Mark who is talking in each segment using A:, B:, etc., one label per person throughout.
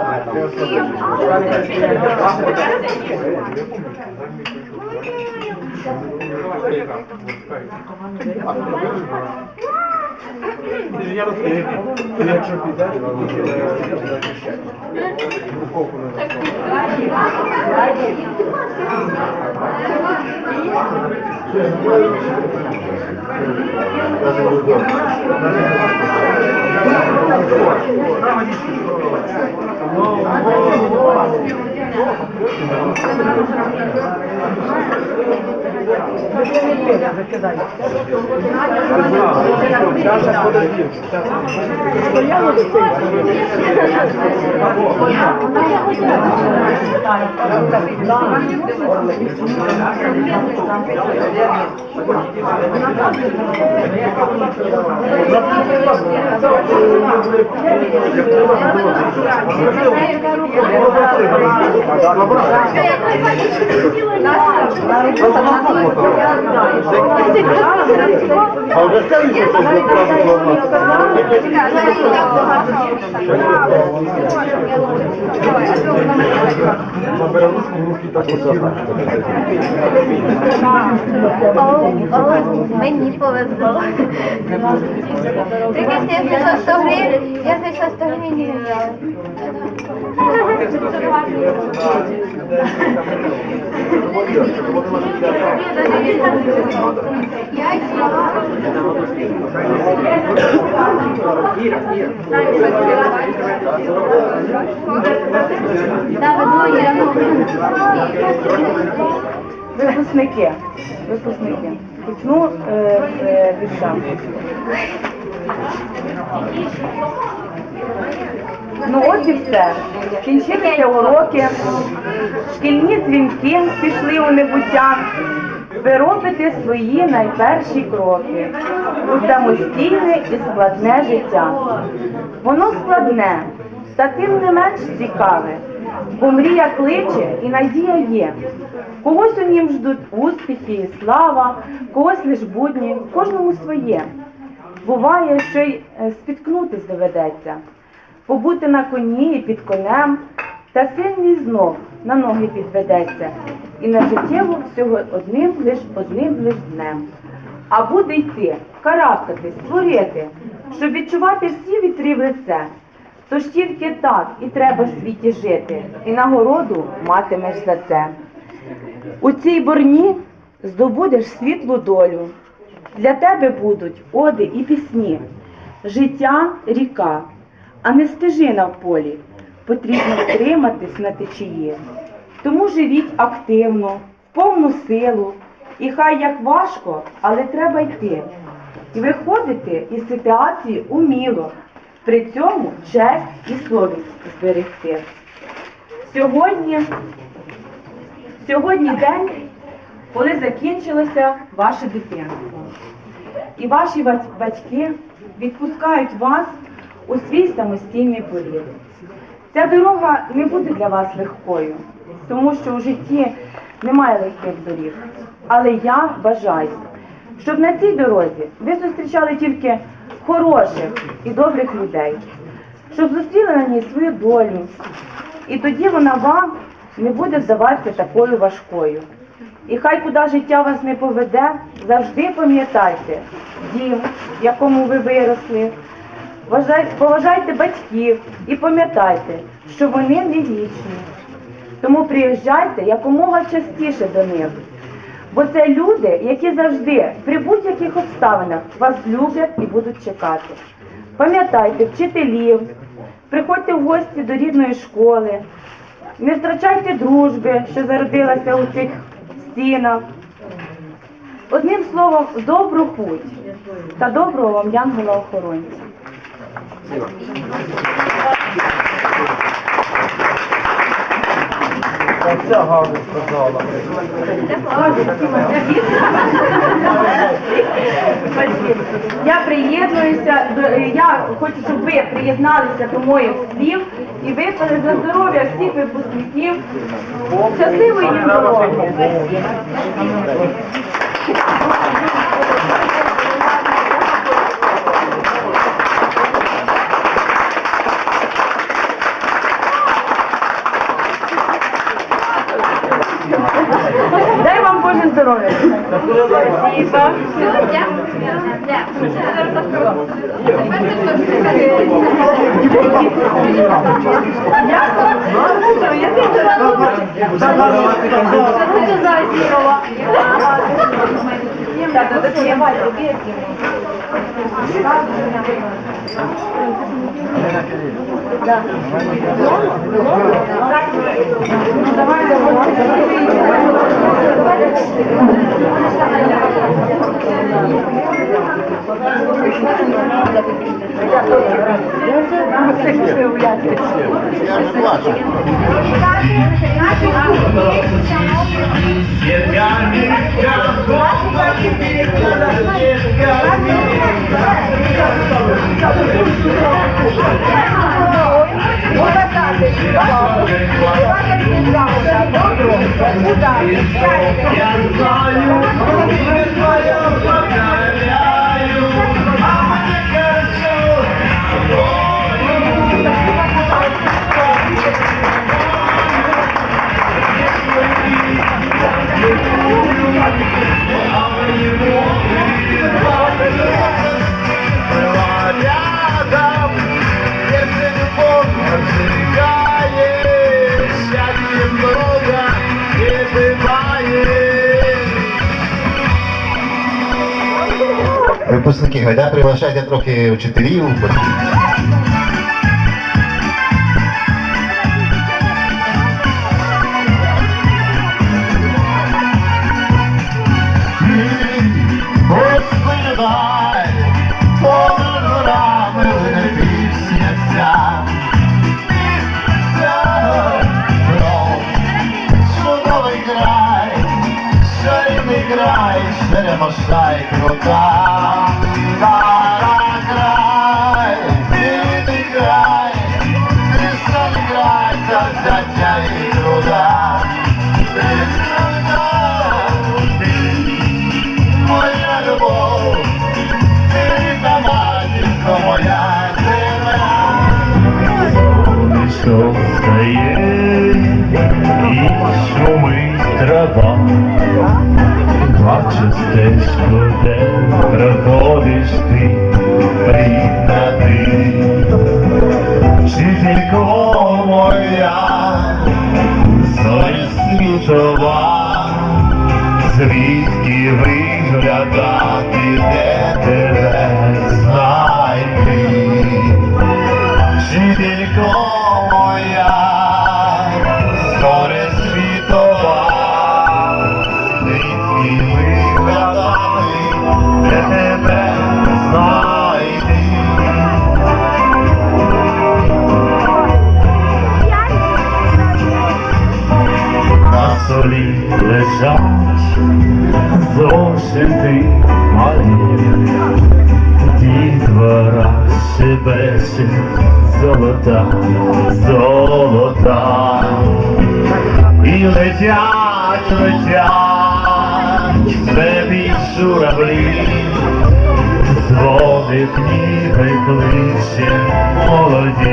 A: Я 아, Якщо піде, Сейчас подожди. А вже скажіть, що це
B: Мені повезло. Тільки я знайшла 100 гривень, я знайшла 100 гривень
C: Випускники. Випускники. Почну е, е, вірша. Ну от і все. Кінчилися уроки, шкільні дзвінки пішли у небуття. Ви робите свої найперші кроки у самостійне і складне життя. Воно складне, та тим не менш цікаве, бо мрія кличе і надія є. Когось у нім ждуть успіхи і слава, когось лиш будні, кожному своє. Буває, що й е, спіткнутись доведеться, побути на коні і під конем, та сильний знов на ноги підведеться, і на життєво всього одним лиш одним лиш днем. А буде йти, карабкатись, творити, щоб відчувати всі вітри в лице. Тож тільки так і треба в світі жити, і нагороду матимеш за це. У цій борні здобудеш світлу долю. Для тебе будуть оди і пісні, життя ріка, а не стежина в полі. Потрібно втриматись на течії. Тому живіть активно, в повну силу, і хай як важко, але треба йти. І виходити із ситуації уміло, при цьому честь і совість зберегти. Сьогодні Сьогодні день, коли закінчилося ваше дитинство. І ваші батьки відпускають вас у свій самостійний політ. Ця дорога не буде для вас легкою, тому що у житті немає легких доріг. Але я бажаю, щоб на цій дорозі ви зустрічали тільки хороших і добрих людей, щоб зустріли на ній свою долю, і тоді вона вам не буде здаватися такою важкою. І хай куди життя вас не поведе, завжди пам'ятайте дім, в якому ви виросли. Поважайте батьків і пам'ятайте, що вони не вічні. Тому приїжджайте якомога частіше до них. Бо це люди, які завжди при будь-яких обставинах вас люблять і будуть чекати. Пам'ятайте вчителів, приходьте в гості до рідної школи, не втрачайте дружби, що зародилася у цих стінах. Одним словом, добру путь та доброго вам янгола охоронця.
A: Сказала.
C: Я приєднуюся я хочу, щоб ви приєдналися до моїх слів і випали за здоров'я всіх випускників. Щасливої їм! здоров'я. Я кожен здоров'я. Спасибо.
D: Я ж плачу.
E: Я знаю, не твоя
D: Гайда приглашайте трохи вчителів.
F: Стежку, де проходиш ти, рідна ти, вчителько моя, соль світова, звідки виглядати, де тебе знайти. На столі лежать зошити малі, Дітвора шибеше золота, золота, і летять, летять в небі журавлі, дзвонить ніби кличе молоді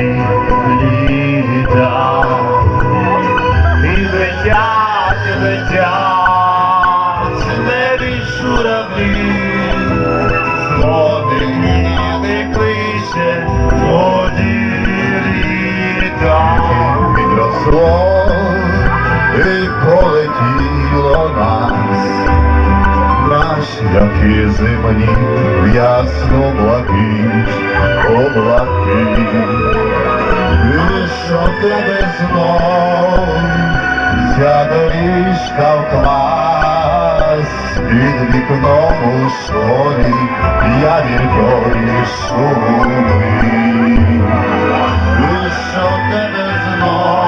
D: як зимні, в ясну блакить, облаки. Що тебе знов, ця доріжка в клас, під вікном у школі, я шумить. І що тебе знов,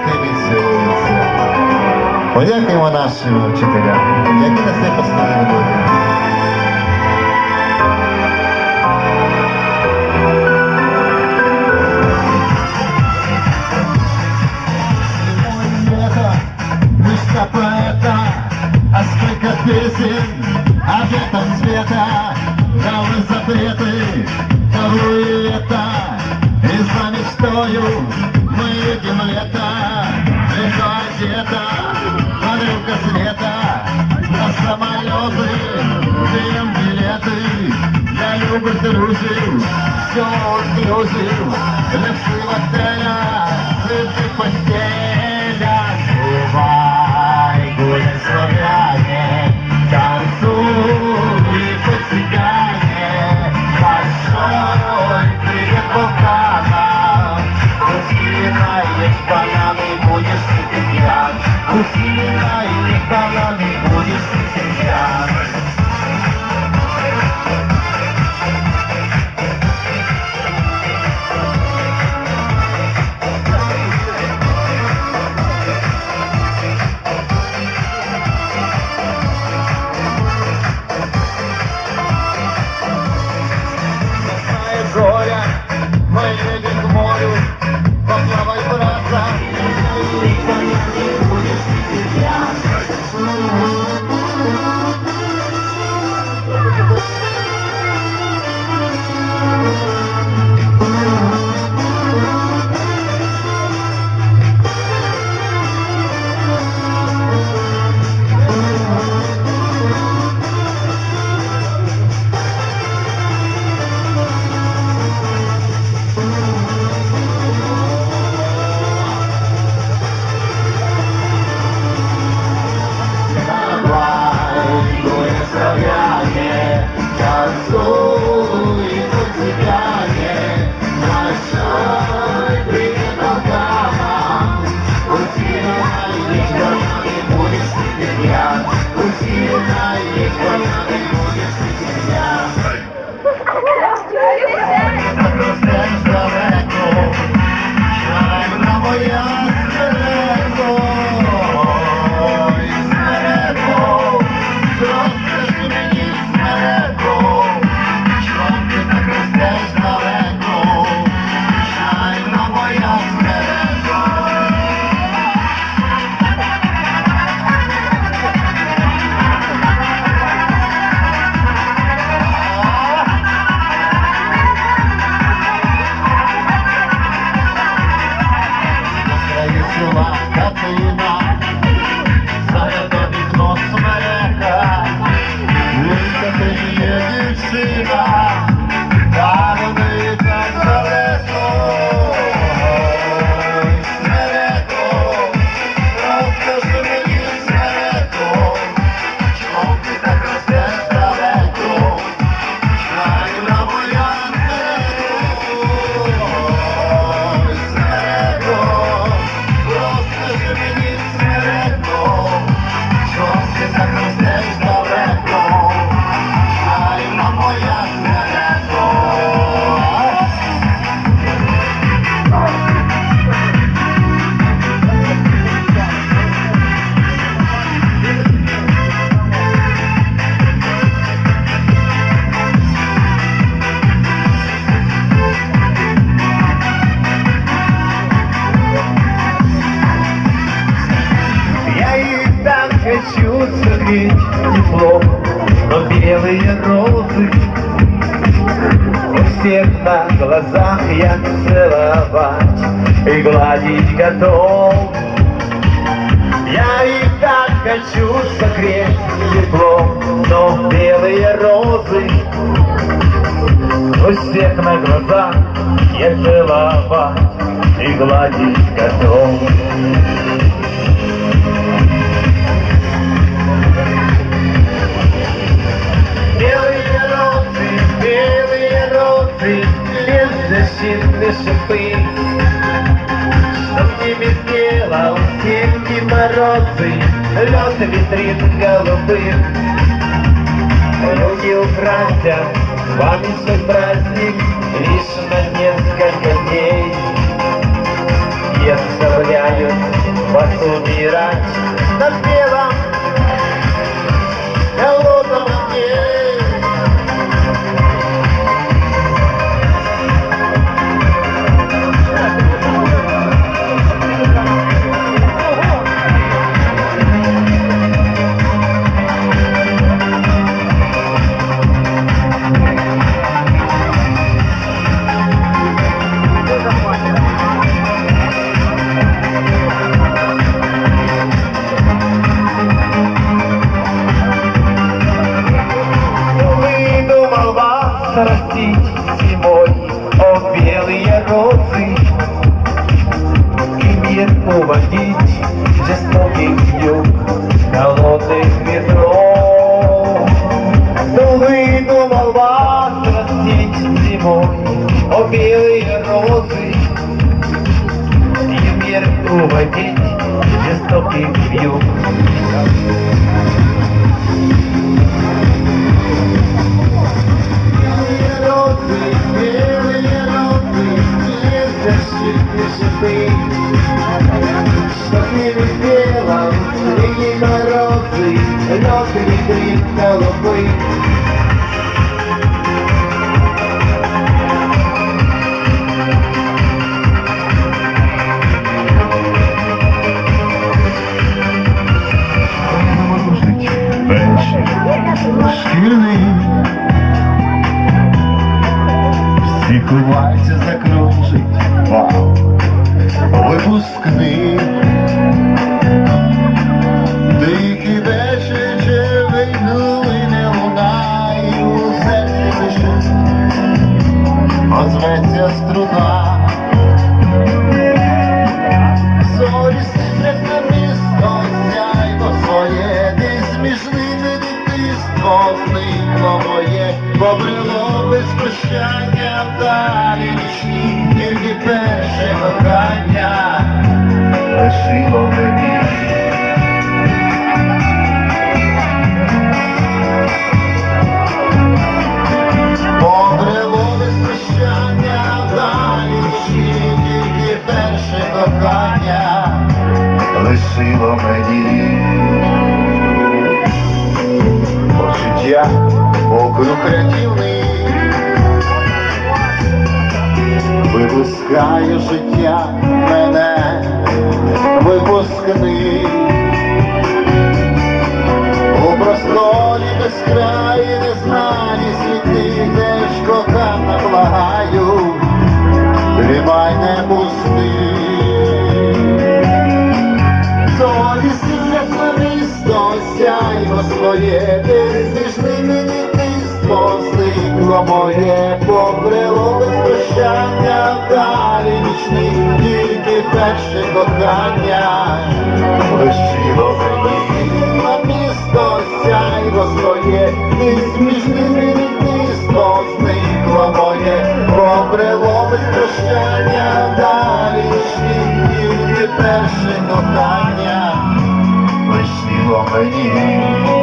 D: Подякуємо нашим вчителям, які на це поставили. целовать и гладить готов. Я и так хочу согреть теплом, но белые розы у всех на глазах я целовать и гладить готов. С вами свой праздник лишь на несколько дней. И оставляют
F: вас умереть умеет уводить жестоких юг холодных метро. Кто выдумал вас растить зимой, о белые розы, и мир уводить жестоких юг.
D: Белые розы, белые розы, не защитишь ты Вечір шкільний Всі ховаються закружить округ рятівний Випускає життя мене випускний. У просторі безкраї незнані світи, де ж кохана благаю, тримай не пусти. Зорі сіять на місто, сяйво своє, десь між дитинство моє, побрело без прощання, далі нічні, тільки перше кохання. Лишило мені на місто, сяйво своє, десь між ними зникло моє, побрело без прощання, далі нічні, тільки перше кохання. Лишило мені.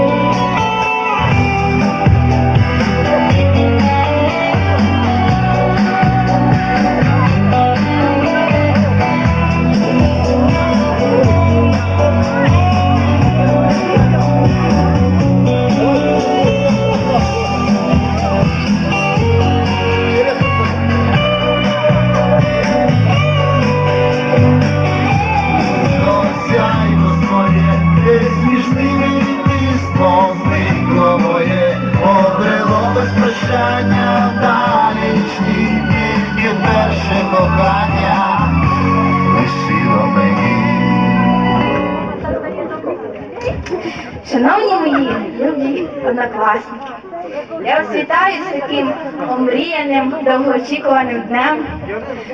B: Вітаю з таким омріяним, довгоочікуваним днем.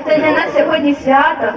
B: Це для нас сьогодні свято.